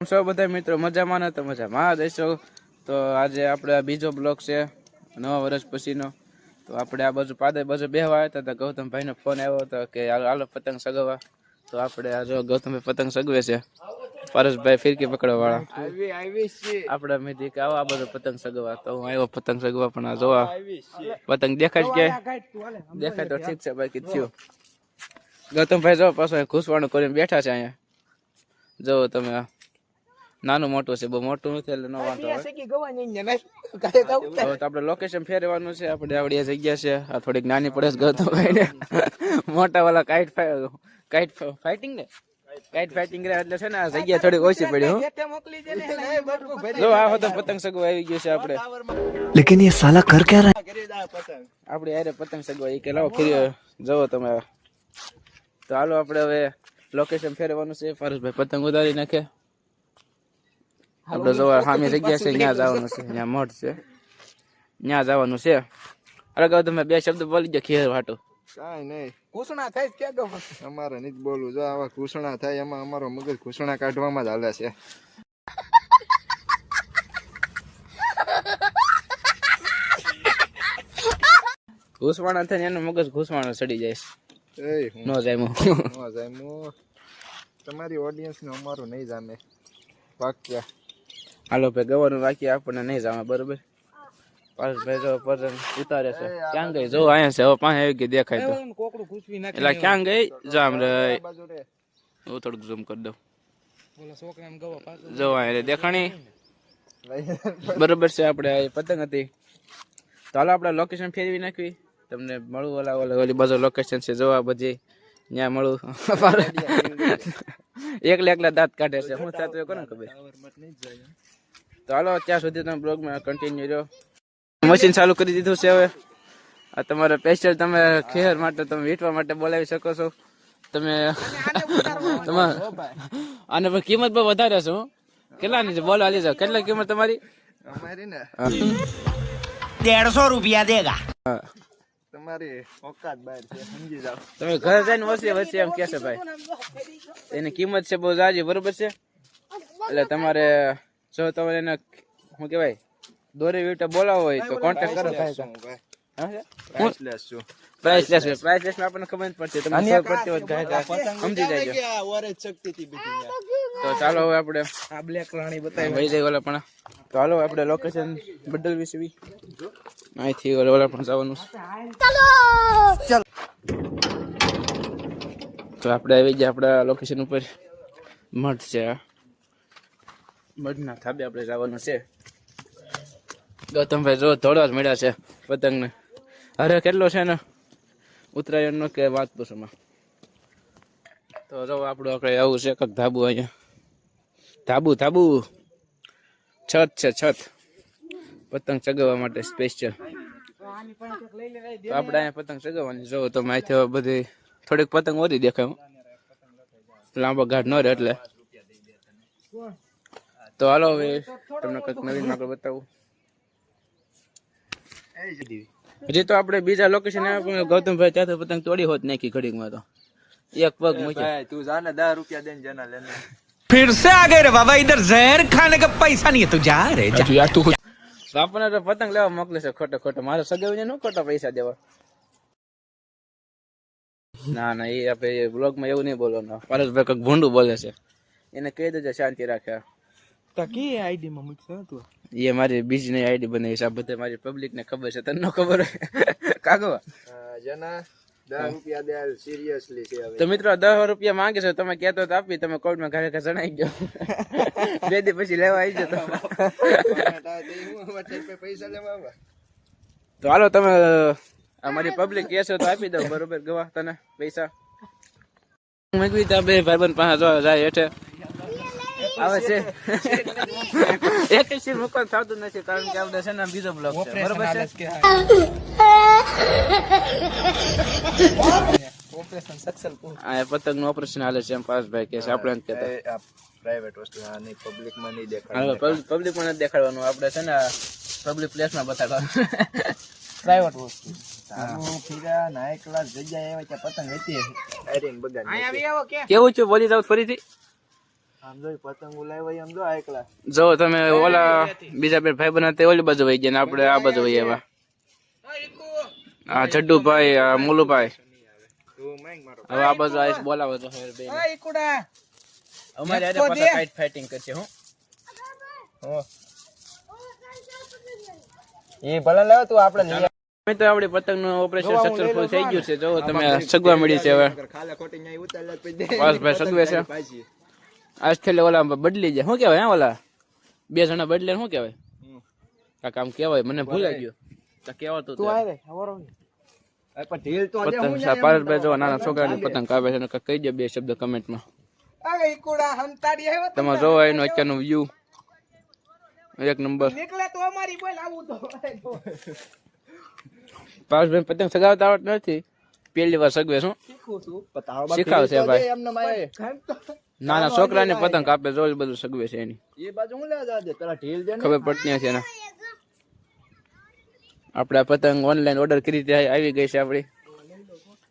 સૌ બધા મિત્રો? મજામાં ને? તો મજામાં દેશો તો આજે આપણે આ બીજો બ્લોક છે, નવા વર્ષ પછીનો. તો આપણે આ બાજુ પાદર બાજુ બેહવા આવ્યા હતા તો ગૌતમભાઈનો ફોન આવ્યો હતો કે, હાલો પતંગ સગવવા. તો આપણે આ જો ગૌતમભાઈ પતંગ સગવે છે. પરેશભાઈ ફિરકી પકડવા વાળા આપડે મેં કે આવો, આ બધો પતંગ સગવા તો હું આવ્યો પતંગ સગવા પણ આ જોવા. પતંગ દેખાય કે? દેખાય તો ઠીક છે, બાકી થયું. ગૌતમભાઈ જો પાછો ઘૂસવાનું કરીને બેઠા છે અહીંયા. જો તમે. નાનું મોટું છે બહુ મોટું નથી એટલે નો વાંધો આવે. તો આપણે લોકેશન ફેરવાનું છે આપણે આવડી જગ્યા છે આ થોડીક નાની પડે ગયો તો કઈ મોટા વાળા કાઈટ કાઈટ ફાઇટિંગ ને? કાઈટ ફાઇટિંગ રહ્યા એટલે છે ને આ જગ્યા થોડીક ઓછી પડી જો આ હતો પતંગ સગો આવી ગયો છે આપણે. લેકિન એ સાલા કર ક્યાં રહ્યા આપણે યારે પતંગ સગો એ કે લાવો ફરી જવો તમે. તો હાલો આપણે હવે લોકેશન ફેરવાનું છે. ફારુસભાઈ પતંગ ઉતારી નાખે. આપણે જોવા સામે જગ્યા છે ત્યાં જવાનું છે ત્યાં મઠ છે. ત્યાં જવાનું છે. અરે કહો તમે બે શબ્દ બોલી ગયો ખેર વાટો. કાંઈ નહીં. ઘૂસણા થાય ક્યાં ગો અમારે નહીં બોલવું. જો આવા ઘૂસણા થાય એમાં અમારો મગજ ઘૂસણા કાઢવામાં જ હાલે છે. ઘૂસવાણા થાય ને એનું મગજ ઘૂસવાણો ચડી જાય એય હું નો જાય મું. નો જાય મુ. તમારી ઓડિયન્સ ને અમારું નહીં જામે. વાક્ય. હાલો ભાઈ ગવાનું બાકી આપણને નહીં જવા બરોબર? પારસભાઈ જો પતંગ ઉતારે છે. ક્યાં ગઈ? જો અહીંયા છે હવે પાસે આવી ગઈ દેખાય તો. એટલે ક્યાં ગઈ? જામ રે હું થોડુંક ઝૂમ કરી દઉં. જો અહીંયા દેખાણી? બરોબર છે આપણે આ પતંગ હતી. તો હાલો આપણે લોકેશન ફેરવી નાખવી. તમને મળું ઓલા ઓલા ઓલી બાજુ લોકેશન છે જોવા બધી. ત્યાં મળું. એકલા એકલા દાંત કાઢે છે. હું કોને ખબર? તો હાલો ત્યાં સુધી તમે બ્લોગમાં કન્ટિન્યુ રહ્યો. મશીન ચાલુ કરી દીધું છે હવે. આ તમારે પેસ્ટર તમે ખેર માટે તમે વીટવા માટે બોલાવી શકો છો. તમે તમારે આને પણ કિંમત પણ વધારે છો કેટલાની છે? બોલો હાલી જાઓ. કેટલા કિંમત તમારી? અમારી ને. દેડસો રૂપિયા દેગા. તમારી ઓકાત બહાર છે સમજી જાઓ. તમે ઘરે જઈને વચ્ચે વચ્ચે એમ કે ભાઈ. એની કિંમત છે બહુ જાજી બરોબર છે? એટલે તમારે જો તમને એને શું કહેવાય દોરી વીટે બોલાવો હોય તો કોન્ટેક્ટ કરો. ભાઈ. હા છે? પ્રાઇસલેસ છું. પ્રાઇસ લેસ પ્રાઇસ લેસ આપણને ખબર જ પડશે. તમને ખબર પડતી હોય ગાય સમજી જાય ઓરેજ શક્તિ થી બીજી તો ચાલો હવે આપણે આ બ્લેક રાણી ભાઈ જાય ઓલા પણ. તો હાલો આપણે લોકેશન બદલવી છે બી. અહીંથી ઓલા ઓલા પણ જવાનું તો આપણે આવી ગયા આપણા લોકેશન ઉપર. મઠ છે આ. મઠના થાબે આપણે જવાનું છે. ગૌતમભાઈ, જો થોડા જ મળ્યા છે પતંગને. અરે, કેટલો છે ને? ઉત્તરાયણનો કે વાત પૂછોમાં તો જો આપણું આપણે આવું છે કંઈક ધાબુ અહીંયા. ધાબુ ધાબુ. છત છે, છત. પતંગ ચગાવવા માટે સ્પેશિયલ તો આપણે અહીંયા પતંગ ચગાવવાની. જો, તો માહિતી બધી. થોડીક પતંગ ઓછી દેખાય. લાંબો ઘાટ ન રહે એટલે. તો હાલો હવે તમને કંઈક નવીન આગળ બતાવું. હજી તો આપણે બીજા લોકેશન ગૌતમભાઈ ચાતો પતંગ તોડી હોત નાખી ઘડીકમાં તો. એક પગ મૂકી તું જાને દસ રૂપિયા દઈને જના લેને. ફિર સે આ ગયે બાબા ઇધર ઝેર ખાને કા પૈસા નહીં તું જા રે જા યાર તું બાપને તો પતંગ લેવા મોકલે છે ખોટો ખોટો. મારો સગાવીને નો ખોટા પૈસા દેવા. ના ના એ આપણે બ્લોગમાં એવું નહીં બોલવાનું. પરેશભાઈ કંઈક ભૂંડું બોલે છે. એને કહી દેજે શાંતિ રાખ્યા તો કે આઈડી માં મૂકશે તું? એ મારી બીજી આઈડી બનાવી છે આ બધે મારી પબ્લિક ને ખબર છે તને ખબર હોય. કાગો જના દસ સિરિયસલી તો મિત્રો દસ રૂપિયા માંગે છો તમે કહેતો તો આપી તમે કોર્ટમાં ઘરે જણાઈ ગયો. બે દી પછી લેવા આવી જતો. પૈસા લેવા તો હાલો તમે અમારી પબ્લિક કહે તો આપી દો બરોબર? ગવા તને પૈસા. મેં ત્યાં બે ભાઈબંધ પાસે જો જાય હેઠે. આવે છે. એક શીર મુકવાનું થતું નથી કારણ કે આપણે છે ને બીજો બ્લોક છે. બરોબર છે? ઓપરેશન સક્સેસફુલ આ પતંગનું ઓપરેશન હાલે છે એમ પાસભાઈ કે છે. આપણે પ્રાઇવેટ વસ્તુ આ નહીં પબ્લિકમાં નહીં હાલો પબ્લિકમાં નથી દેખાડવાનું. આપણે છે ને પબ્લિક પ્લેસમાં બતાડવાનું. પ્રાઇવેટ વસ્તુ. કેવું છે? બોલી જાવ ફરીથી. જો તમે ઓલા બીજા બે ભાઈ બનાતે ઓલી બાજુ વહી ગયા ને આપણે આ બાજુ વહી આવ્યા. હા જડ્ડુભાઈ ભાઈ મુલુભાઈ. ભાઈ હવે આ બાજુ આવીશ બોલાવો તો બે અમારે આજે પાછા કાઈટ ફાઇટિંગ કરશે હું. એ ભલે લાવ તું આપણે તો આપણી પતંગનું ઓપરેશન સક્સેસફુલ થઈ ગયું છે. જો તમે સગવા મળી છે હવે. ખાલે ખોટી ન્યાય ઉતાર પછી બસ ભાઈ સગવે છે. પાછી આજ ઓલા બદલી જાય. શું કહેવાય હા ઓલા? બે જણા બદલે શું કહેવાય? આ કામ કહેવાય મને ભૂલાઈ ગયો. તો કહેવાતું હતું. રે હવારો હોય પણ ઢીલ તો પતંગ સા- પારસભાઈ જો નાના છોકરાની પતંગ કાપે છે કહી દે બે શબ્દ કમેન્ટમાં. આ જોવા એનું અત્યારનું વ્યૂ એક નંબર. નીકળે તો અમારી બોલ આવું તો પારસભાઈ પતંગ સગાવતા આવડત નથી. પહેલી વાર સગવે શું? શીખું શીખાવશે ભાઈ. નાના છોકરાને પતંગ કાપે જોઈ બધું સગવે છે એની. એ બાજુ હું લેવા જાજે? પેલા ઢીલ દે ખબર પડતી નથી એના આપણે પતંગ ઓનલાઈન ઓર્ડર કરી ત્યાં આવી ગઈ છે આપણી.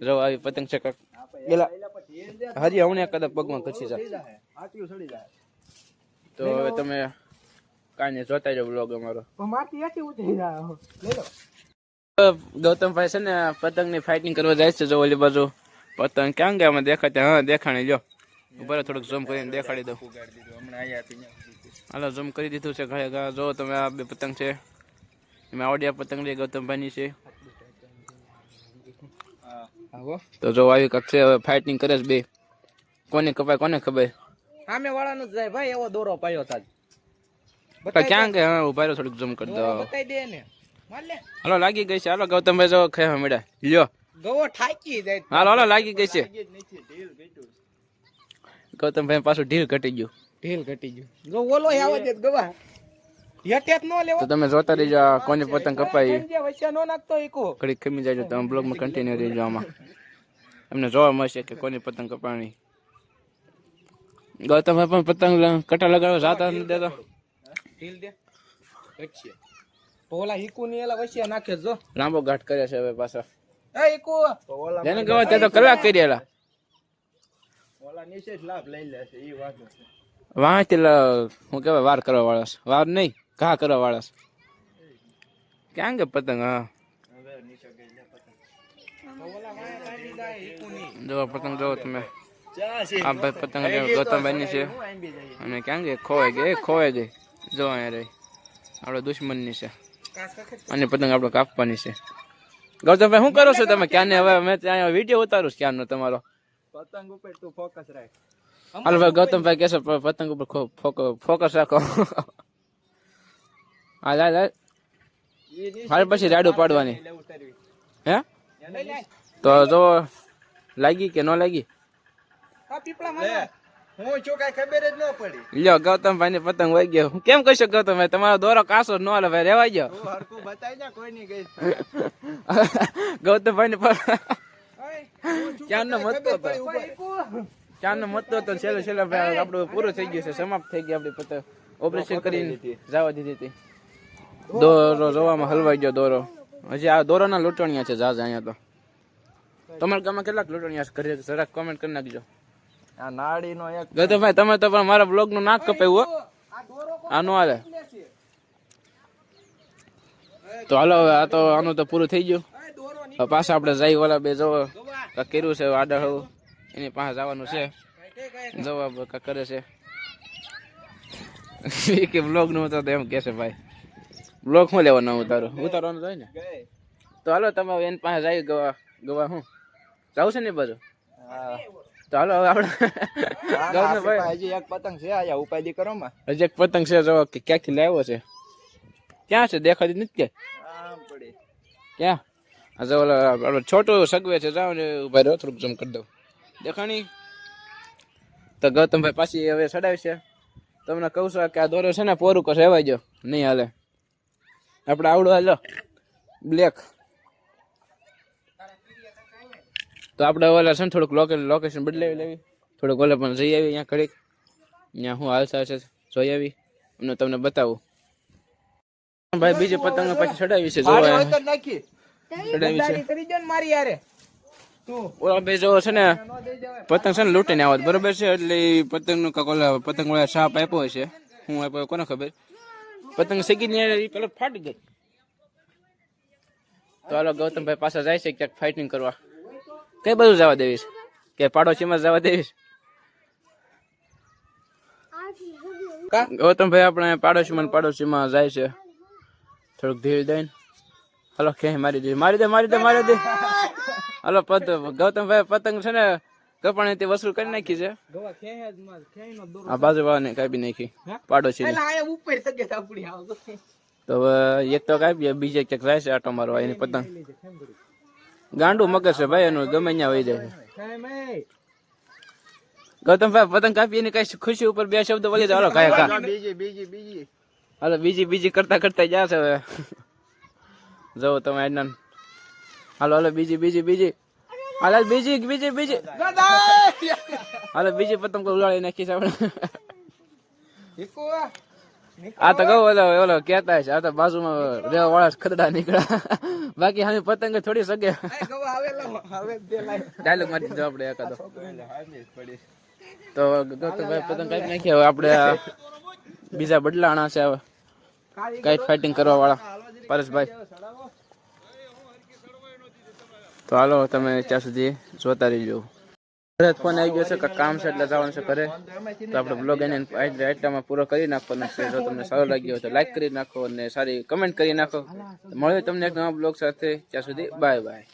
જો આવી પતંગ છે કાંક. પેલા હજી હમણાં કદાચ પગમાં ખસી જાય તો હવે તમે કાંઈ જોતા જાવ બ્લોગ અમારો. ગૌતમભાઈ છે ને પતંગની ફાઇટિંગ કરવા જાય છે જો ઓલી બાજુ. પતંગ ક્યાં ગયા? અમે દેખાતા હા દેખાણી લ્યો. બરાબર થોડુંક ઝૂમ કરીને દેખાડી દઉં હાલો ઝૂમ કરી દીધું છે ઘરે ઘા જો તમે આ બે પતંગ છે એમાં આવડિયા પતંગ લે ગૌતમભાઈની છે. તો જો આવી કક્ષે હવે ફાઇટિંગ કરે છે બે. કોને કપાય કોને ખબર? સામે વાળાનો જ જાય. ભાઈ એવો દોરો પાયો તાજ. ક્યાં ગયા? હા ઊભા થોડુંક ઝૂમ કરી દો. બતાઈ દે ને હાલો લાગી ગઈ છે. હાલો ગૌતમભાઈ જો ખે મળ્યા લ્યો. ગવો ઠાકી જાય. હાલો હાલો લાગી ગઈ છે. ગૌતમભાઈ પાછું ઢીલ ઘટી ગયું. ઢીલ ઘટી ગયું. ગો ઓલો આવે છે ગવા. હેટેત નો લેવો. તો તમે જોતા રહીજો આ કોને પતંગ કપાઈ. વચ્ચે નો નાખતો ઈકો? ઘડી ખમી જાય તમે બ્લોગમાં કન્ટિન્યુ રહેજો આમાં. એમને જોવા મળશે કે કોની પતંગ કપાણી ગૌતમભાઈ પણ પતંગ કટા લગાડવા જાતા નથી દેતો. ઢીલ દે. તો ઓલા ઈકુ ની એલા વચ્ચે નાખે જો લાંબો ઘાટ કર્યા છે હવે પાછા. એ ઈકુ. જેને ગવા તે તો કલાક કરેલા ઓલા નીચે જ લાભ લઈ લેશે ઈ વાત છે. વાંચી હું કેવાય વાર કરવા વાળા છે. વાર નહીં ઘા કરવા વાળા છે. ક્યાં કે પતંગ હા? હવે નીચે ગઈ લે પતંગ. તો ઓલા વાયા કાઢી જાય ઈકુ ની જો પતંગ જો તમે. આ ભાઈ પતંગ છે ગૌતમભાઈની છે. અને ક્યાં ગઈ? ખોવાઈ ગઈ એ ખોવાઈ ગઈ. જો અહીંયા રહી. આપણે દુશ્મનની છે. અને પતંગ આપણે કાપવાની છે. ગૌતમભાઈ શું કરો છો તમે? ક્યાં હવે? મેં ત્યાં વીડિયો ઉતારું છું ક્યાંનો તમારો? પતંગ ઉપર તું ફોકસ રાખ. હાલો ભાઈ ગૌતમભાઈ કહેશે પતંગ ઉપર ફોકસ રાખો. હાલ હાલ હાલ હાલ પછી રાડું પાડવાની. હે? તો જો લાગી કે ન લાગી? આ પીપળા માં હું છું કઈ ખબર જ ન પડી. લ્યો ગૌતમભાઈ ની પતંગ વહી ગયો. હું કેમ કહીશ ગૌતમભાઈ તમારો દોરો કાસો ન હાલે ભાઈ રેવાઈ ગયો. હરકું બતાવી જા કોઈ નહીં ગઈ ગૌતમભાઈ ની ક્યાંનો નો મતતો હતો. ચાંદ મતતો હતો છેલ્લે છેલ્લે ભાઈ આપણું પૂરું થઈ ગયું છે. સમાપ્ત થઈ ગઈ આપણી પતંગ ઓપરેશન કરીને જવા દીધી હતી. દોરો જોવામાં હલવાઈ ગયો દોરો. હજી આ દોરોના લૂંટણીયા છે જાજ અહીંયા તો. તમારા ગામમાં કેટલાક લૂંટણીયા છે? ઘરે જરાક કોમેન્ટ કરી નાખજો. આ નાડી નો એક ગૌતમભાઈ તમે તો પણ મારા બ્લોગનું નાક કપાયું હો. આ દોરો નો હાલે. તો હાલો હવે આ તો આનું તો પૂરું થઈ ગયું. પાછા આપણે જઈ વાલા બે જોવો. કર્યું છે આડા હવું એની પાસે જવાનું છે. જવાબ કરે છે. કે બ્લોગનું તો એમ કે છે ભાઈ. બ્લોગ શું લેવાનો ઉતારો? ઉતારવાનું હોય ને? તો હાલો તમે એની પાસે જાય ગવા ગવા હું? જાવ છે ને બધું હાલો હવે આપણે હજી એક પતંગ છે આયા ઉપાધિ કરો માં. હજી એક પતંગ છે જો કે ક્યાંકથી લાવ્યો છે? ક્યાં છે? દેખાતી નથી કે? આમ ક્યાં? આ જો ઓલા આપણો છોટું સગવે છે જાઓ ને ઊભા રહ્યો થોડુંક જમ કરી દઉં. દેખાણી? તો ગૌતમભાઈ પાછી હવે ચડાવી છે તમને કહું છું કે આ દોરો છે ને પોરું કો રહેવાય જો નહીં હાલે. આપણે આવડો હાલો. બ્લેક. તો આપણે ઓલા છે ને થોડુંક લોકેશન બદલાવી લેવી. થોડુંક ઓલા પણ જઈ આવી અહીંયા ઘડીક. અહીંયા શું હાલતા છે જોઈ આવી. એમને તમને બતાવું. ભાઈ બીજી પતંગ પછી ચડાવી છે જોવા ચડાવી છે? ને મારી યારે ઓલા બે જો છે ને પતંગ છે ને લૂંટીને આવત બરોબર છે એટલે પતંગનું પતંગ વાળા સાપ આપ્યો છે. હું આપ્યો કોને ખબર? પતંગ સગી ને ફાટી ગઈ. તો હાલો ગૌતમભાઈ પાછા જાય છે ક્યાંક ફાઇટિંગ કરવા. કઈ બધું જવા દેવીશ? કે પાડોશીમાં જવા દેવીશ? ગૌતમભાઈ આપણે પાડોશીમાં ને પાડોશીમાં જાય છે. થોડુંક ધીરે દઈને. હાલો કે મારી દે મારી દે મારી દે મારી દે. હલો પત ગૌતમભાઈ પતંગ છે ને કપાણે તે વસૂલ કરી નાખી છે. આ બાજુ વાળાને કાપી નાખી પાડોશી તો હવે એક તો કાપીએ બીજે ક્યાંક જાય છે આટો મારવા એની પતંગ. ગાંડું મગજ છે ભાઈ એનું ગમે ત્યાં વહી જાય. છે ગૌતમભાઈ પતંગ કાપી એની કઈ ખુશી ઉપર બે શબ્દ બોલી જાય હાલો કાયા કા બીજી બીજી બીજી. હાલો બીજી બીજી કરતા કરતા જશે હવે. જવો તમે આજના હાલો હાલો, બીજી બીજી બીજી. હાલો બીજી બીજી બીજી. હાલો, બીજી પતંગ કોઈ ઉલાડી નાખી છે આપણે. આ તો કહું, ઓલો ઓલો કેતા છે, આ તો બાજુમાં રેવા વાળા ખદડા નીકળ્યા. બાકી અમે પતંગ થોડી સગે. ડાયલોગ મારી દીધો આપણે એકાદો. તો ગૌતમભાઈ પતંગ કાપી નાખી હવે આપણે બીજા બદલાણા છે હવે. કાઈટ ફાઇટિંગ કરવા વાળા પરેશભાઈ. તો હાલો તમે ત્યાં સુધી જોતા રહીજો. ફોન આવી ગયો છે કે કામ છે એટલે જવાનું છે ઘરે. તો આપણે બ્લોગ એને આઈટમાં પૂરો કરી નાખવાનો છે. જો તમને સારો લાગ્યો તો લાઈક કરી નાખો અને સારી કમેન્ટ કરી નાખો. મળ્યો તમને એક નવા બ્લોગ સાથે. ત્યાં સુધી બાય બાય